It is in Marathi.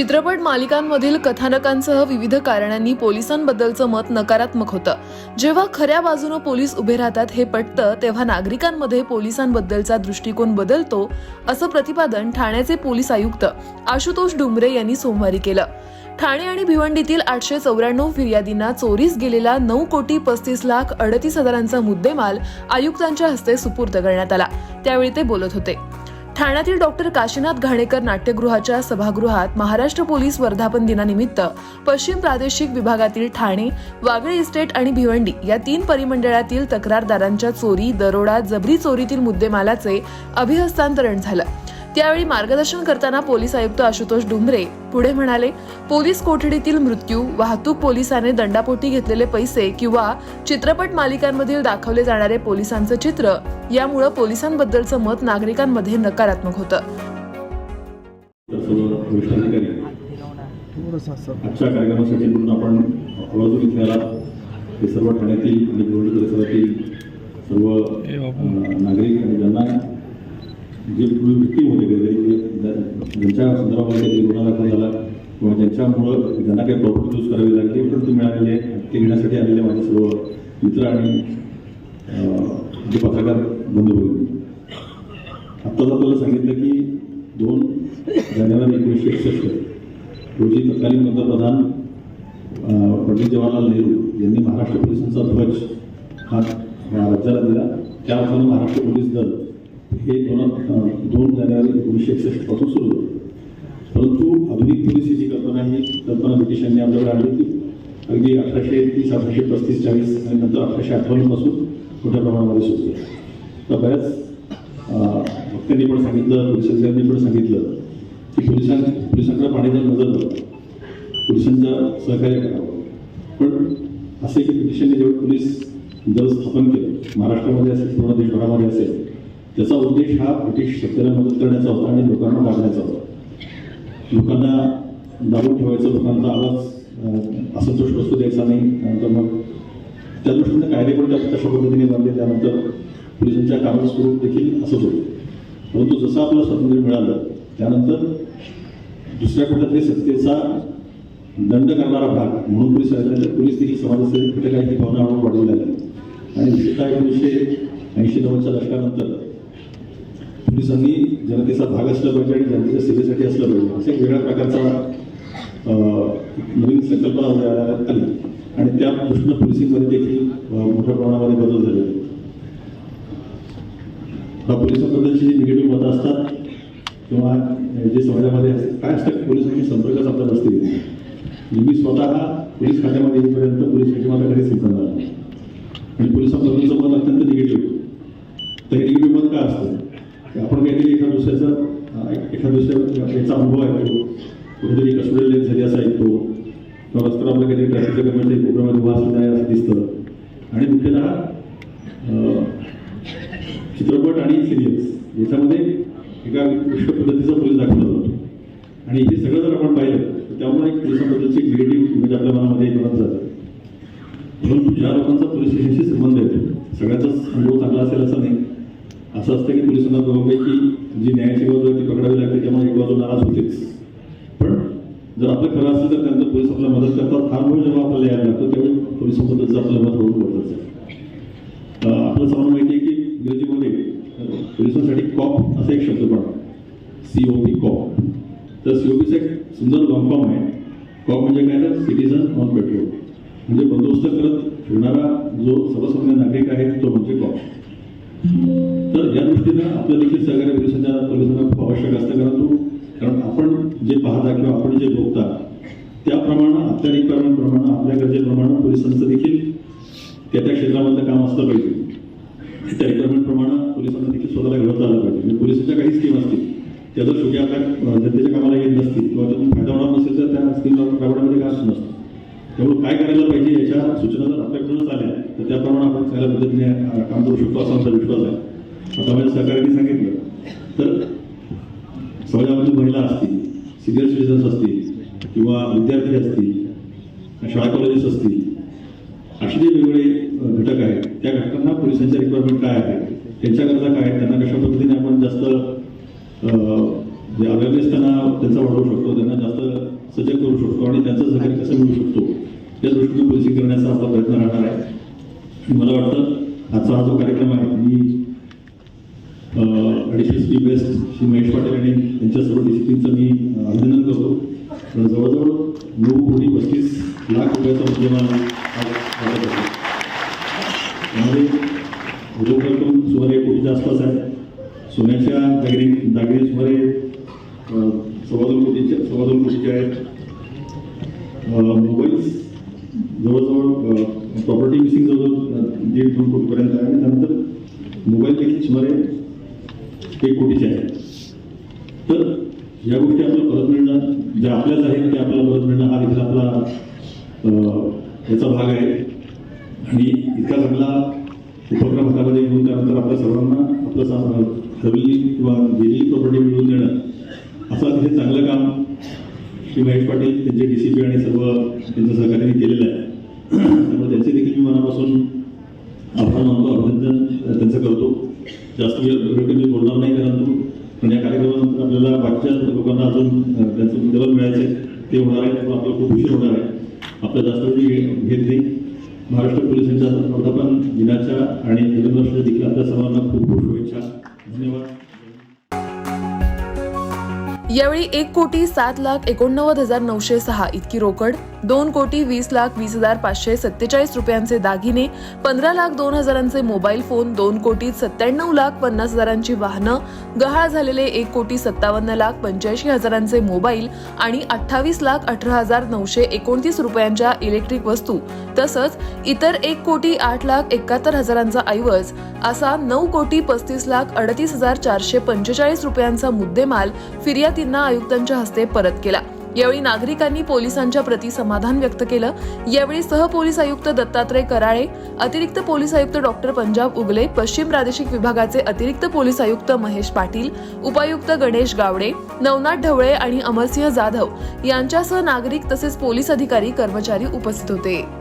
चित्रपट मालिकांमधील कथानकांसह विविध कारणांनी पोलिसांबद्दलचं मत नकारात्मक होतं. जेव्हा खऱ्या बाजूनं पोलीस उभे राहतात हे पटतं तेव्हा नागरिकांमध्ये पोलिसांबद्दलचा दृष्टिकोन बदलतो असं प्रतिपादन ठाण्याचे पोलीस आयुक्त आशुतोष डुमरे यांनी सोमवारी केलं. ठाणे आणि भिवंडीतील आठशे चौऱ्याण्णव फिर्यादींना चोरीस गेलेला नऊ कोटी पस्तीस लाख अडतीस हजारांचा मुद्देमाल आयुक्तांच्या हस्ते सुपूर्द करण्यात आला. त्यावेळी ते बोलत होते. ठाण्यातील डॉक्टर काशीनाथ घाणेकर नाट्यगृहाच्या सभागृहात महाराष्ट्र पोलीस वर्धापन दिनानिमित्त पश्चिम प्रादेशिक विभागातील ठाणे वागळे इस्टेट आणि भिवंडी या तीन परिमंडळातील तक्रारदारांच्या चोरी दरोडा जबरी चोरीतील मुद्देमालाचे अभिहस्तांतरण झालं. त्यावेळी मार्गदर्शन करताना पोलीस आयुक्त आशुतोष डुंबरे पुढे म्हणाले पोलीस कोठडीतील मृत्यू वाहतूक पोलिसाने दंडापोटी घेतलेले पैसे किंवा चित्रपट मालिकांमधील दाखवले जाणारे पोलिसांचं चित्र यामुळं पोलिसांबद्दलचं मत नागरिकांमध्ये नकारात्मक होतं. आजच्या कार्यक्रमासाठी म्हणून आपण आवर्जून इथे आला हे सर्व ठाण्यातील आणि भिवंडी परिसरातील सर्व नागरिक आणि ज्यांना जे विक्टीम होते ज्यांच्या संदर्भामध्ये काही गुन्हा दाखल झाला किंवा ज्यांच्यामुळं ज्यांना काही प्रॉपर्टी यूज करावी लागली परंतु मिळालेले ते घेण्यासाठी आलेले माझे सर्व मित्र आणि जे पत्रकार बंधू होईल आत्ताच आपल्याला सांगितलं की दोन जानेवारी एकोणीसशे एकसष्ट रोजी तत्कालीन पंतप्रधान पंडित जवाहरलाल नेहरू यांनी महाराष्ट्र पोलिसांचा ध्वज हा राज्याला दिला त्या अर्थानं महाराष्ट्र पोलीस दल हे दोन दोन जानेवारी एकोणीसशे एकसष्टपासून सुरू झालं. परंतु आधुनिक पुलिसची जी कल्पना ही कल्पना ब्रिटिशांनी आपल्याकडे आणली होती. अगदी अठराशे तीस अठराशे पस्तीस चाळीस आणि नंतर अठराशे अठ्ठावन्नपासून मोठ्या प्रमाणामध्ये सुरू झालं. तर बऱ्याच भक्त्यांनी पण सांगितलं पोलीस अधिकाऱ्यांनी पण सांगितलं की पोलिसां पोलिसांकडे पाण्याच्या नजर लावली सहकार्य करावं. पण असे की ब्रिटिशांनी जेव्हा पोलीस दल स्थापन केलं महाराष्ट्रामध्ये असेल पूर्ण देशभरामध्ये असेल त्याचा उद्देश हा ब्रिटिश शेतकऱ्यांना मदत करण्याचा होता आणि लोकांना दाबण्याचा होता. लोकांना दाबून ठेवायचं लोकांचा आवाज असंतोष बसू द्यायचा नाही. त्यानंतर मग त्या दृष्टीने कायदे पण तशा पद्धतीने बनले त्यानंतर पोलिसांच्या कामाचं स्वरूप देखील असंच होतं. परंतु जसं आपलं स्वातंत्र्य मिळालं त्यानंतर दुसऱ्या कुठल्यातरी सत्तेचा दंड करणारा भाग म्हणून पोलीस राहिल्यानंतर पोलीस देखील समाजसेवी घटक आहे ही भावना आपण वाढवू लागली आणि विशेषतः एकोणीसशे ऐंशी नव्वदच्या दशकानंतर पोलिसांनी जनतेचा भाग असला पाहिजे आणि जनतेच्या सेवेसाठी असलं पाहिजे. असा एक वेगळ्या प्रकारचा नवीन संकल्पना उदयाला आली आणि त्या दृष्टीनं पोलिसिंगमध्ये देखील मोठ्या प्रमाणामध्ये बदल झाले हा पोलिसांबद्दलची जी निगेटिव्ह मतं असतात किंवा जे समाजामध्ये काय असतं पोलिसांशी संपर्क साधत नसते म्हणजे मी स्वतः पोलीस खात्यामध्ये येईपर्यंत पोलीस खात्यामध्ये माझा कधीच सिद्ध आणि पोलिसांबद्दलचं मत अत्यंत निगेटिव्ह. तर हे निगेटिव्ह मत का असतं? आपण काहीतरी एखाद्या दुसऱ्याचं एका एखाद्या दुसऱ्या म्हणजे याचा अनुभव ऐकतो कुठेतरी कसुडे लेट झाली असं ऐकतो किंवा रस्त्यावर आपल्या काहीतरी ट्रॅफिकच्या कर्मचारी प्रोग्राममध्ये वास होत आहे असं दिसतं. आणि मुख्यतः चित्रपट आणि सिरियल्स याच्यामध्ये एका विशिष्ट पद्धतीचा पोलीस दाखवला जातो. आणि हे सगळं जर आपण पाहिलं तर त्यामुळे एक पोलिसांबद्दलची निगेटिव्ह म्हणजे आपल्या मनामध्ये बनत जाते. म्हणून ज्या लोकांचा पोलीस स्टेशनशी संबंध येतो सगळ्याचाच अनुभव चांगला असेल असं नाही. असं असतं की पोलिसांना दोघांपैकी जी न्यायाची बाजू आहे ती पकडावी लागते त्यामुळे एक बाजू नाराज़ होतेच पण जर आपलं खरं असेल तर त्यानंतर पोलीस आपल्याला मदत करतात हा अनुभव जेव्हा आपल्याला यायला लागतो त्यावेळी पोलिसांबद्दलचं आपलं मत बदलत जातं अं, आपलं सर्वांना माहिती आहे की इंग्रजीमध्ये पोलिसांसाठी कॉप असा एक शब्द पण सी ओ पी कॉप। तर सी ओ पीचं एक सुंदर लॉंग आहे कॉप म्हणजे काय तर सिटीजन ऑन पेट्रोल म्हणजे बंदोबस्त करत फिरणारा जो सर्वसामान्य नागरिक आहे तो म्हणजे पद्धतीनं आपलं देखील सहकार्य पोलिसांच्या पोलिसांना खूप आवश्यक असतं. परंतु कारण आपण जे पाहता किंवा आपण जे बघता त्याप्रमाणे आपल्या रिक्वायरमेंटप्रमाणे आपल्या गरजेप्रमाणे पोलिसांचं देखील त्या त्या क्षेत्रामधलं काम असलं पाहिजे. त्या रिक्वायरमेंटप्रमाणे पोलिसांना देखील स्वतःला घडवता आलं पाहिजे. म्हणजे पोलिसांच्या काही स्कीम असतील त्या जर शेवटी आता जनतेच्या कामाला येत नसतील किंवा त्यातून फायदा होणार नसेल तर त्या स्कीमला राबवण्यामध्ये काय नसतं. त्यामुळे काय करायला पाहिजे याच्या सूचना जर आपल्याकडूनच आल्या तर त्याप्रमाणे आपण चांगल्या पद्धतीने काम करू शकतो असा आमचा विश्वास आहे. माझ्या सहकार्याने सांगितलं. तर समाजामध्ये महिला असतील सिनियर सिटीजन्स असतील किंवा विद्यार्थी असतील शाळा कॉलेजेस असतील असे जे वेगवेगळे घटक आहेत त्या घटकांना पोलिसांच्या रिक्वायरमेंट काय आहे त्यांच्या गरजा काय आहेत? त्यांना कशा पद्धतीने आपण जास्त जे अवेअरनेस त्यांना त्यांचा वाढवू शकतो त्यांना जास्त सजग करू शकतो आणि त्यांचं सहकार्य कसं मिळू शकतो? या दृष्टीने पोलिसिंग करण्याचा आपला प्रयत्न राहणार आहे. मला वाटतं आजचा हा जो कार्यक्रम आहे मी ॲडिशनल बेस्ट श्री महेश पाटील आणि त्यांच्या सर्व डिसिप्लिनचं मी अभिनंदन करतो. कारण जवळजवळ नऊ कोटी पस्तीस लाख रुपयाचा मुद्देमाल त्यामध्ये उद्योग रक्कम सुमारे एक कोटीच्या आसपास आहे. सोन्याच्या दागिने दागिने सुमारे सव्वा दोन कोटीचे सव्वा दोन कोटीचे आहेत. मोबाईल्स जवळजवळ प्रॉपर्टी मिसिंग जवळजवळ दीड दोन कोटीपर्यंत आहे. आणि त्यानंतर मोबाईल देखील सुमारे एक कोटीचे आहे. तर या गोष्टी आपल्याला परत मिळणं ज्या आपल्याच आहेत त्या आपल्याला परत मिळणं हा देखील आपला याचा भाग आहे. आणि इतका चांगला उपक्रम हातामध्ये घेऊन त्यानंतर आपल्या सर्वांना आपलं सा- ठरवलेली किंवा गेलेली प्रॉपर्टी मिळवून देणं असं अतिशय चांगलं काम श्री महेश पाटील त्यांचे डी सी पी आणि सर्व त्यांच्या सहकार्याने केलेलं आहे. त्यामुळे त्यांचे देखील मी मनापासून आभार मानतो अभिनंदन त्यांचं करतो. जास्त वेळ वेळ बोलणार नाही परंतु पण या कार्यक्रमानंतर आपल्याला बाकीच्या लोकांना अजून अ, त्यांचं मुद्देवाद मिळायचे ते होणार आहे त्यामुळे आपल्याला खूप उशीर होणार आहे. आपल्या जास्त वेळ घेत नाही महाराष्ट्र पोलिसांच्या वर्धापन दिनाच्या आणि नवीन वर्षाच्या देखील आपल्या सर्वांना खूप खूप शुभेच्छा. धन्यवाद. यावेळी एक कोटी सात लाख एकोणनव्वद हजार नऊशे सहा इतकी रोकड दोन कोटी वीस लाख वीस हजार पाचशे सत्तेचाळीस रुपयांचे दागिने पंधरा लाख दोन हजारांचे मोबाईल फोन दोन कोटी सत्त्याण्णव लाख पन्नास हजारांची वाहनं गहाळ झालेले एक कोटी सत्तावन्न लाख पंच्याऐंशी हजारांचे मोबाईल आणि अठ्ठावीस लाख अठरा हजार नऊशे एकोणतीस रुपयांच्या इलेक्ट्रिक वस्तू तसंच इतर एक कोटी आठ लाख एकाहत्तर हजारांचा ऐवज असा नऊ कोटी पस्तीस लाख अडतीस हजार चारशे पंचेचाळीस रुपयांचा मुद्देमाल फिर्यादी फिर्यादींना आयुक्तांच्या हस्ते परत केला. यावेळी नागरिकांनी पोलिसांच्या प्रती समाधान व्यक्त केलं. यावेळी सहपोलीस आयुक्त दत्तात्रय कराळे अतिरिक्त पोलीस आयुक्त डॉक्टर पंजाब उगले पश्चिम प्रादेशिक विभागाचे अतिरिक्त पोलीस आयुक्त महेश पाटील उपायुक्त गणेश गावडे नवनाथ ढवळे आणि अमरसिंह जाधव यांच्यासह नागरिक तसेच पोलीस अधिकारी कर्मचारी उपस्थित होते.